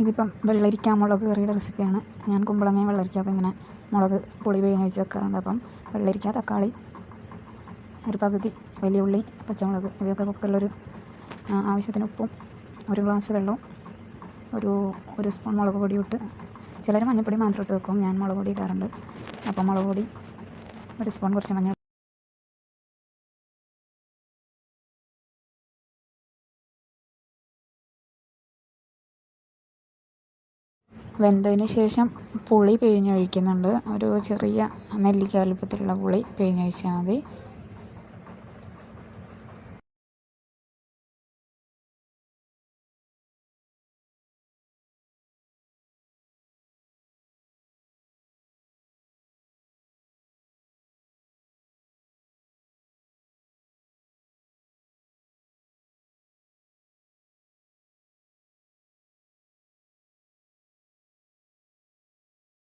ഇതിപ്പം വെള്ളരിക്ക മുളക് കറിയുടെ റെസിപ്പിയാണ്. ഞാൻ കുമ്പളങ്ങയും വെള്ളരിക്കയൊക്കെ ഇങ്ങനെ മുളക് പുളി പിഴിഞ്ഞ് വെച്ച് വെക്കാറുണ്ട്. അപ്പം വെള്ളരിക്ക തക്കാളി ഒരു പകുതി വലിയ ഉള്ളി പച്ചമുളക് ഇവയൊക്കെ കുക്കറിലൊരു ആവശ്യത്തിന് ഉപ്പും ഒരു ഗ്ലാസ് വെള്ളവും ഒരു ഒരു സ്പൂൺ മുളക് പൊടി ഇട്ട് ചിലർ മഞ്ഞൾപ്പൊടി മാത്രം ഇട്ട് വെക്കും. ഞാൻ മുളക് പൊടി ഇടാറുണ്ട്. അപ്പം മുളക് പൊടി ഒരു സ്പൂൺ കുറച്ച് മഞ്ഞൾ വെന്തതിന് ശേഷം പുളി പിഴിഞ്ഞൊഴിക്കുന്നുണ്ട്. ഒരു ചെറിയ നെല്ലിക്ക വലുപ്പത്തിലുള്ള പുളി പിഴിഞ്ഞൊഴിച്ചാൽ മതി.